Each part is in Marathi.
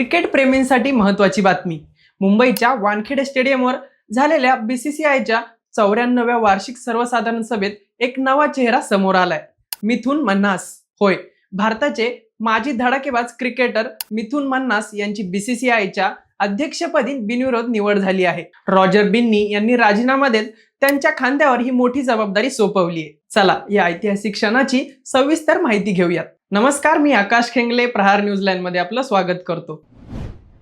क्रिकेट प्रेमींसाठी महत्वाची बातमी. मुंबईच्या वानखेडे स्टेडियमवर झालेल्या बीसीसीआयच्या चौऱ्याण्णव्या वार्षिक सर्वसाधारण सभेत एक नवा चेहरा समोर आलाय. मिथुन मन्नास. होय भारताचे माजी धडाकेबाज क्रिकेटर मिथुन मन्नास यांची बीसीसीआयच्या अध्यक्षपदी बिनविरोध निवड झाली आहे. रॉजर बिन्नी यांनी राजीनामा देत त्यांच्या खांद्यावर ही मोठी जबाबदारी सोपवली आहे चला या ऐतिहासिक क्षणाची सविस्तर माहिती घेऊयात. नमस्कार मी आकाश खेंगले प्रहार न्यूजमध्ये आपलं स्वागत करतो.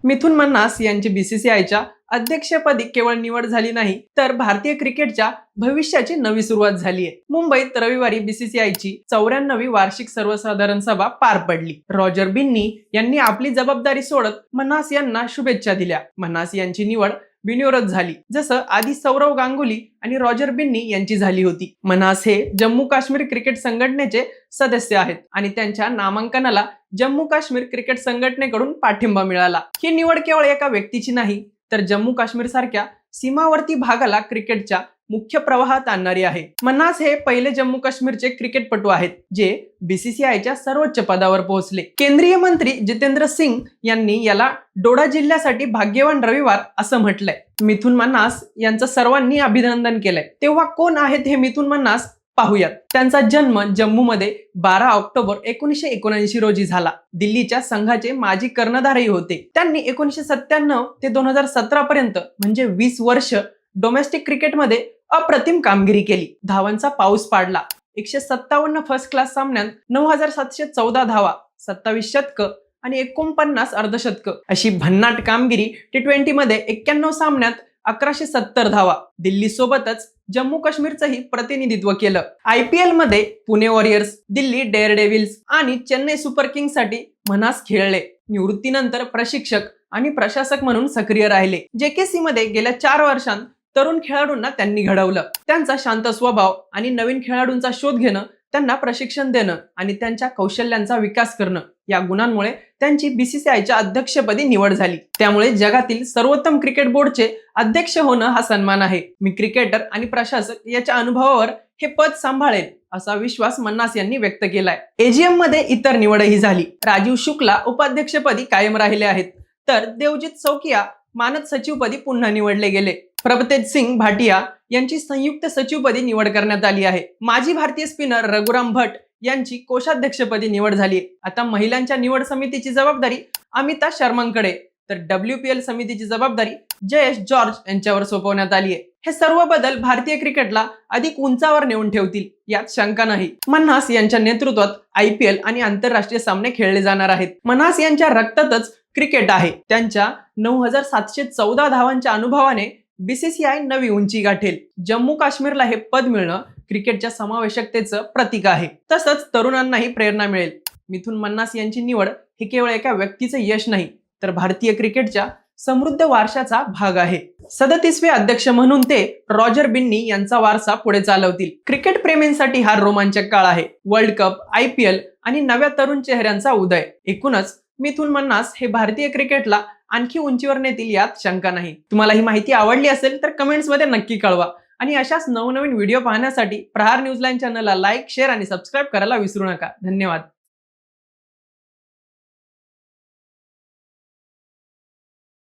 मिथुन मन्नास यांची बीसीसीआयच्या अध्यक्षपदी केवळ निवड झाली नाही तर भारतीय क्रिकेटच्या भविष्याची नवी सुरुवात झाली आहे. मुंबईत रविवारी बीसीसीआयची चौऱ्याण्णवी वार्षिक सर्वसाधारण सभा पार पडली. रॉजर बिन्नी यांनी आपली जबाबदारी सोडत मन्नास यांना शुभेच्छा दिल्या. मन्नास यांची निवड बिनविरोध झाली. जसं आधी सौरव गांगुली आणि रॉजर बिन्नी यांची झाली होती. मनास हे जम्मू काश्मीर क्रिकेट संघटनेचे सदस्य आहेत आणि त्यांच्या नामांकनाला जम्मू काश्मीर क्रिकेट संघटनेकडून पाठिंबा मिळाला. ही निवड केवळ एका व्यक्तीची नाही तर जम्मू काश्मीर सारख्या सीमावर्ती भागाला क्रिकेटच्या मुख्य प्रवाहात आणणारी आहे. मन्नास हे पहिले जम्मू काश्मीरचे क्रिकेटपटू आहेत जे बीसीसीआयच्या सर्वोच्च पदावर पोहोचले. केंद्रीय मंत्री जितेंद्र सिंग यांनी याला डोडा जिल्ह्यासाठी भाग्यवान रविवार असं म्हटलंय. मिथुन मन्नास यांचं सर्वांनी अभिनंदन केलंय. तेव्हा कोण आहेत हे मिथुन मन्नास? पाहूयात. त्यांचा जन्म जम्मूमध्ये बारा ऑक्टोबर एकोणीसशे एकोणऐंशी रोजी झाला. दिल्लीच्या संघाचे माजी कर्णधारही होते. त्यांनी एकोणीसशे सत्त्याण्णव ते दोन हजार सतरा पर्यंत म्हणजे वीस वर्ष डोमेस्टिक क्रिकेटमध्ये अप्रतिम कामगिरी केली. धावांचा पाऊस पाडला. एकशे सत्तावन्न फर्स्ट क्लास सामन्यात नऊ हजार सातशे चौदा धावा सत्तावीस शतक आणि एकोणपन्नास अर्धशतक. अशी भन्नाट कामगिरी टी ट्वेंटी मध्ये एक्क्याण्णव सामन्यात अकराशे सत्तर धावा. दिल्ली सोबतच जम्मू काश्मीरचंही प्रतिनिधित्व केलं. आय पी एलमध्ये Pune warriors Delhi dare devil's आणि चेन्नई सुपर किंगसाठी मनास खेळले. निवृत्तीनंतर प्रशिक्षक आणि प्रशासक म्हणून सक्रिय राहिले. जेकेसी मध्ये गेल्या चार वर्षांत तरुण खेळाडूंना त्यांनी घडवलं. त्यांचा शांत स्वभाव आणि नवीन खेळाडूंचा शोध घेणं त्यांना प्रशिक्षण देणं आणि त्यांच्या कौशल्यांचा विकास करणं या गुणांमुळे त्यांची बीसीसीआयच्या अध्यक्षपदी निवड झाली. त्यामुळे जगातील सर्वोत्तम क्रिकेट बोर्डचे अध्यक्ष होणं हा सन्मान आहे. मी क्रिकेटर आणि प्रशासक याच्या अनुभवावर हे पद सांभाळेल असा विश्वास मन्नास यांनी व्यक्त केलाय. एजीएममध्ये इतर निवडही झाली. राजीव शुक्ला उपाध्यक्षपदी कायम राहिले आहेत. तर देवजित चौकिया मानद सचिवपदी पुन्हा निवडले गेले. प्रभतेज सिंग भाटिया यांची संयुक्त सचिवपदी निवड करण्यात आली आहे. माजी भारतीय स्पिनर रघुराम भट यांची कोषाध्यक्षपदी निवड झाली. आता महिलांच्या निवड समितीची जबाबदारी अमिता शर्मांकडे. तर डब्ल्यू पी एल समितीची जबाबदारी जयेश जॉर्ज यांच्यावर सोपवण्यात आली आहे. हे सर्व बदल भारतीय क्रिकेटला अधिक उंचावर नेऊन ठेवतील यात शंका नाही. मन्हास यांच्या नेतृत्वात आय पी एल आणि आंतरराष्ट्रीय सामने खेळले जाणार आहेत. मन्हास यांच्या रक्तातच क्रिकेट आहे. त्यांच्या नऊ हजार सातशे चौदा धावांच्या अनुभवाने बीसीसीआय नवी उंची गाठेल. जम्मू काश्मीरला हे पद मिळणं क्रिकेटच्या समावेशकतेचं प्रतीक आहे. तसंच तरुणांनाही प्रेरणा मिळेल. मिथुन मन्नास यांची निवड हे केवळ एका व्यक्तीचं यश नाही तर भारतीय क्रिकेटच्या समृद्ध वारशाचा भाग आहे. सदतीसवे अध्यक्ष म्हणून ते रॉजर बिन्नी यांचा वारसा पुढे चालवतील. क्रिकेट प्रेमींसाठी हा रोमांचक काळ आहे. World cup I P L आणि नव्या तरुण चेहऱ्यांचा उदय. एकूणच मिथुन मन्नास हे भारतीय क्रिकेटला आणखी उंचीवर नेतील यात शंका नाही. तुम्हाला ही माहिती आवडली असेल तर कमेंट्समध्ये नक्की कळवा. आणि अशाच नवनवीन व्हिडिओ पाहण्यासाठी प्रहार न्यूजलाईन चॅनलला लाईक शेअर आणि सबस्क्राईब करायला विसरू नका. धन्यवाद.